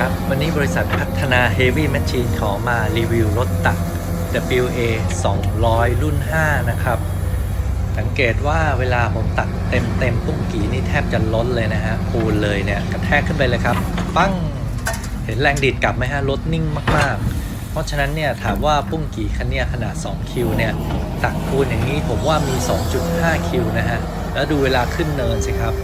ครับ วันนี้บริษัทพัฒนา Heavy Machine ขอมารีวิวรถตัก WA 200 รุ่น 5 นะครับ สังเกตว่าเวลาผมตักเต็มเต็มปุ้งกีนี่แทบจะล้นเลยนะฮะปูนเลยเนี่ย กระแทกขึ้นไปเลยครับ ปั้ง เห็นแรงดีดกลับไหมฮะ รถนิ่งมาก ๆ เพราะฉะนั้นเนี่ย ถามว่าปุ้งกีคันนี้ขนาด 2 คิวเนี่ย ตักปูนอย่างนี้ผมว่ามี 2.5 คิวนะฮะ แล้วดูเวลาขึ้นเนินสิครับ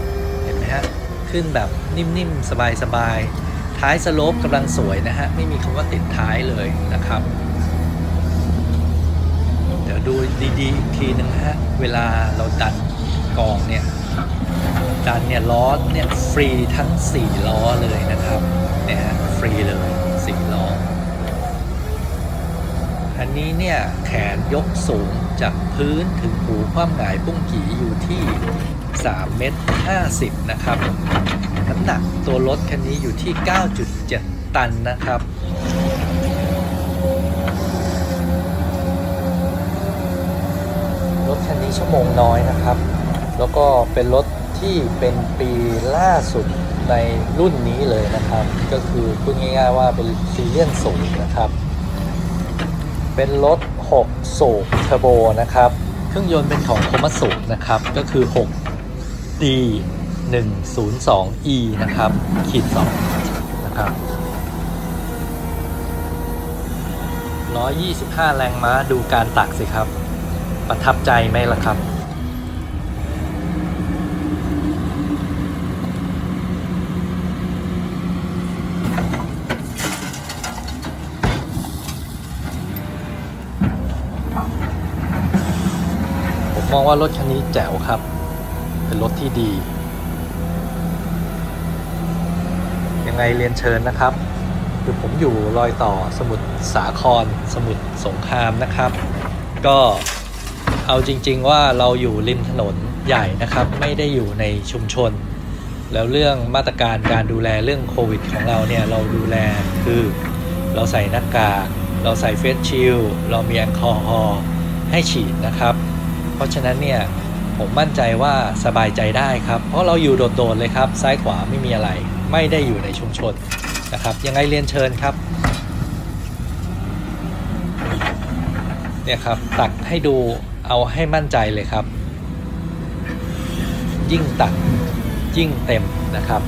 เห็นไหมฮะ ขึ้นแบบนิ่ม ๆ สบาย ๆ ท้ายสโลปกำลังสวยนะฮะ ไม่มีคำว่าติดท้ายเลยนะครับ เดี๋ยวดูดีๆอีกทีนึงฮะ เวลาเราดันกองเนี่ย ดันเนี่ยล้อเนี่ยฟรีทั้ง 4 ล้อเลยนะครับ เนี่ยฮะฟรีเลย 4 ล้อ อันนี้เนี่ย แขนยกสูงจากพื้นถึงหูความหงายปุ้งกีอยู่ที่3เมตร50 นะครับ น้ำหนักตัวรถคันนี้อยู่ที่ 9.7 ตันนะครับ รถคันนี้ชั่วโมงน้อยนะครับ แล้วก็เป็นรถที่เป็นปีล่าสุดในรุ่นนี้เลยนะครับ ก็คือพูดง่ายๆว่าเป็นซีเรียนสูงนะครับ เป็นรถ 6 สูบเทอร์โบนะครับ เครื่องยนต์เป็นของโคมัสูนะครับ ก็คือ 6D 102e นะครับ ขีด2นะครับ125 แรงม้าดูการตักสิครับ ประทับใจไหมล่ะครับ ผมมองว่ารถคันนี้แจ๋วครับ เป็นรถที่ดี ยังไงเรียนเชิญนะครับคือผมอยู่รอยต่อสมุทรสาคร สมุทรสงครามนะครับ ก็เอาจริง ๆ ว่าเราอยู่ริมถนนใหญ่นะครับ ไม่ได้อยู่ในชุมชน แล้วเรื่องมาตรการการดูแลเรื่องโควิดของเราเนี่ย เราดูแลคือเราใส่หน้ากากเราใส่เฟสชิลเรามีแอลกอฮอล์ให้ฉีดนะครับ เพราะฉะนั้นเนี่ยผมมั่นใจว่าสบายใจได้ครับ เพราะเราอยู่โดดๆเลยครับ ซ้ายขวาไม่มีอะไร ไม่ได้อยู่ในชุมชนนะครับ ยังไงเรียนเชิญครับเนี่ยครับตักให้ดูเอาให้มั่นใจเลยครับ ยิ่งตักยิ่งเต็มนะครับ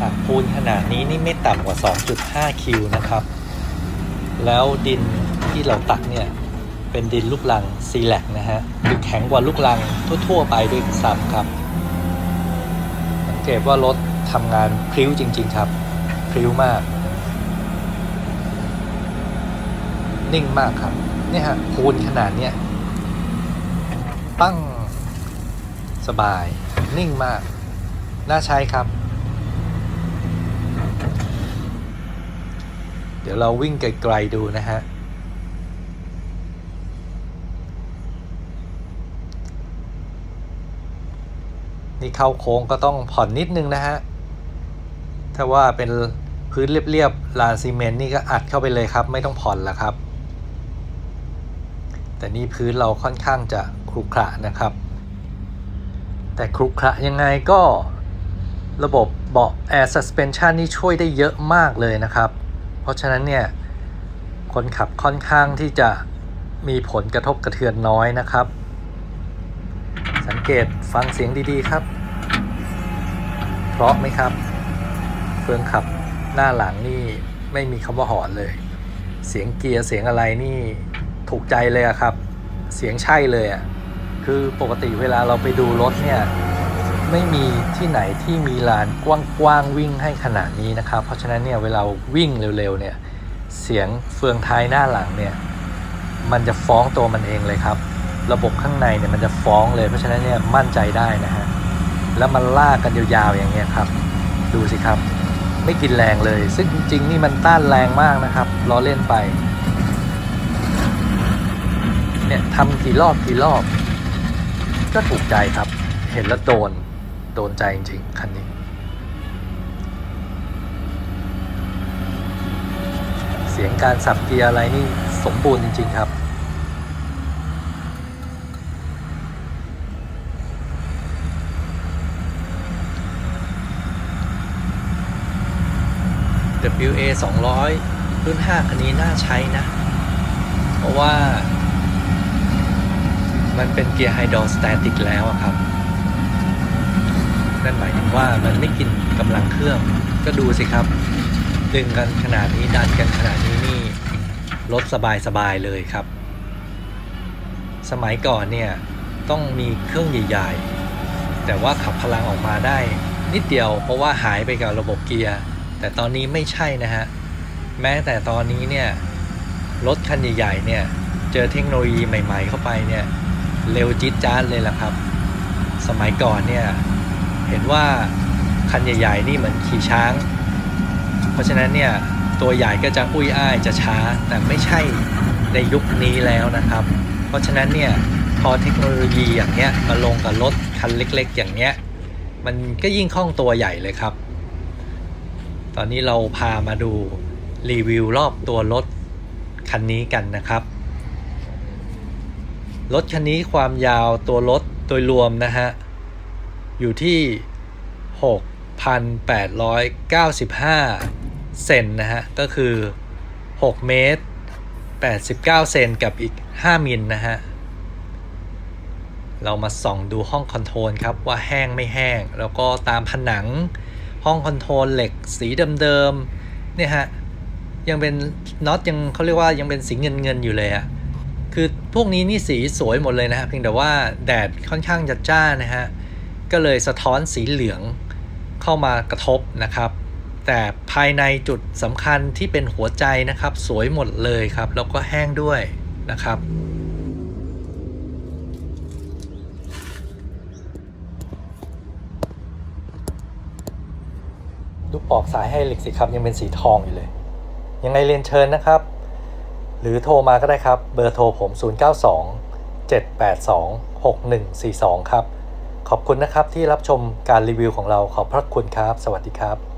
ตักปูนขนาดนี้นี่ไม่ต่ำกว่า 2.5 คิวนะครับ แล้วดิน ที่เราตักเนี่ยเป็นดินลูกลังซีแลกนะฮะคือแข็งกว่าลูกลังทั่ว ๆ ไปด้วยซ้ำครับ สังเกตว่ารถทำงานพริ้วจริง ๆ ครับพริ้วมาก นิ่งมากครับเนี่ยฮะปูนขนาดเนี้ยปั้งสบาย นิ่งมาก น่าใช้ครับ เดี๋ยวเราวิ่งไกล ๆ ดูนะฮะ นี่เข้าโค้งก็ต้องผ่อนนิดนึงนะฮะ ถ้าว่าเป็นพื้นเรียบๆลานซีเมนต์นี่ก็อัดเข้าไปเลยครับ ไม่ต้องผ่อนละครับ แต่นี่พื้นเราค่อนข้างจะครุขระนะครับ แต่ครุขระยังไงก็ระบบเบาะ Air Suspension นี่ช่วยได้เยอะมากเลยนะครับ เพราะฉะนั้นเนี่ย คนขับค่อนข้างที่จะมีผลกระทบกระเทือนน้อยนะครับ เกตฟังเสียงดีๆครับ เพราะไหมครับ เฟืองขับหน้าหลังนี่ไม่มีคำว่าหอนเลย เสียงเกียร์เสียงอะไรนี่ถูกใจเลยครับ เสียงใช่เลยอะคือปกติเวลาเราไปดูรถเนี่ยไม่มีที่ไหนที่มีลานกว้างๆวิ่งให้ขนาดนี้นะครับ เพราะฉะนั้นเนี่ยเวลาวิ่งเร็วๆเนี่ยเสียงเฟืองท้ายหน้าหลังเนี่ยมันจะฟ้องตัวมันเองเลยครับ ระบบข้างในเนี่ยมันจะฟ้องเลย เพราะฉะนั้นเนี่ยมั่นใจได้นะฮะแล้วมันลากกันยาวๆอย่างเงี้ยครับ ดูสิครับ ไม่กินแรงเลย ซึ่งจริงๆนี่มันต้านแรงมากนะครับล้อเล่นไปเนี่ยทำกี่รอบกี่รอบ ก็ถูกใจครับ เห็นแล้วโดนโดนใจจริงๆคันนี้ เสียงการสับเกียร์อะไรนี่สมบูรณ์จริง ๆ ครับ WA 200 รุ่น 5 คันนี้น่าใช้นะ เพราะว่า มันเป็นเกียร์ไฮดรอสแตติกแล้วครับ นั่นหมายถึงว่ามันไม่กินกำลังเครื่อง ก็ดูสิครับ ดึงกันขนาดนี้ดันกันขนาดนี้นี่รถสบายๆเลยครับ สมัยก่อนเนี่ย ต้องมีเครื่องใหญ่ ๆ แต่ว่าขับพลังออกมาได้นิดเดียวเพราะว่าหายไปกับระบบเกียร์ แต่ตอนนี้ไม่ใช่นะฮะ แม้แต่ตอนนี้เนี่ย รถคันใหญ่ๆเนี่ย เจอเทคโนโลยีใหม่ๆเข้าไปเนี่ย เร็วจิ๊ดจ้าดเลยล่ะครับ สมัยก่อนเนี่ย เห็นว่าคันใหญ่ๆนี่เหมือนขี่ช้าง เพราะฉะนั้นเนี่ย ตัวใหญ่ก็จะอุ้ยอ้ายจะช้า แต่ไม่ใช่ในยุคนี้แล้วนะครับ เพราะฉะนั้นเนี่ยพอเทคโนโลยีอย่างเงี้ยมาลงกับรถคันเล็ก ๆ อย่างเงี้ยมันก็ยิ่งคล่องตัวใหญ่เลยครับ ตอนนี้เราพามาดูรีวิวรอบตัวรถคันนี้กันนะครับ รถคันนี้ความยาวตัวรถโดยรวมนะฮะ อยู่ที่ 6,895 เซนนะฮะ ก็คือ 6 เมตร 89 เซนกับอีก 5 มิลนะฮะ เรามาส่องดูห้องคอนโทรลครับว่าแห้งไม่แห้ง แล้วก็ตามผนัง ห้องคอนโทรลเหล็กสีเดิมๆเนี่ยฮะยังเป็นน็อตยังเขาเรียกว่ายังเป็นสีเงินเงินอยู่เลยอะคือพวกนี้นี่สีสวยหมดเลยนะฮะเพียงแต่ว่าแดดค่อนข้างจะจ้านะฮะก็เลยสะท้อนสีเหลืองเข้ามากระทบนะครับ แต่ภายในจุดสำคัญที่เป็นหัวใจนะครับ สวยหมดเลยครับแล้วก็แห้งด้วยนะครับ ออกสายให้เล็กสิครับ ยังเป็นสีทองอยู่เลย ยังไงเรียนเชิญนะครับ หรือโทรมาก็ได้ครับ เบอร์โทรผม 092 782 6142 ครับ ขอบคุณนะครับที่รับชมการรีวิวของเราขอบพระคุณครับ สวัสดีครับ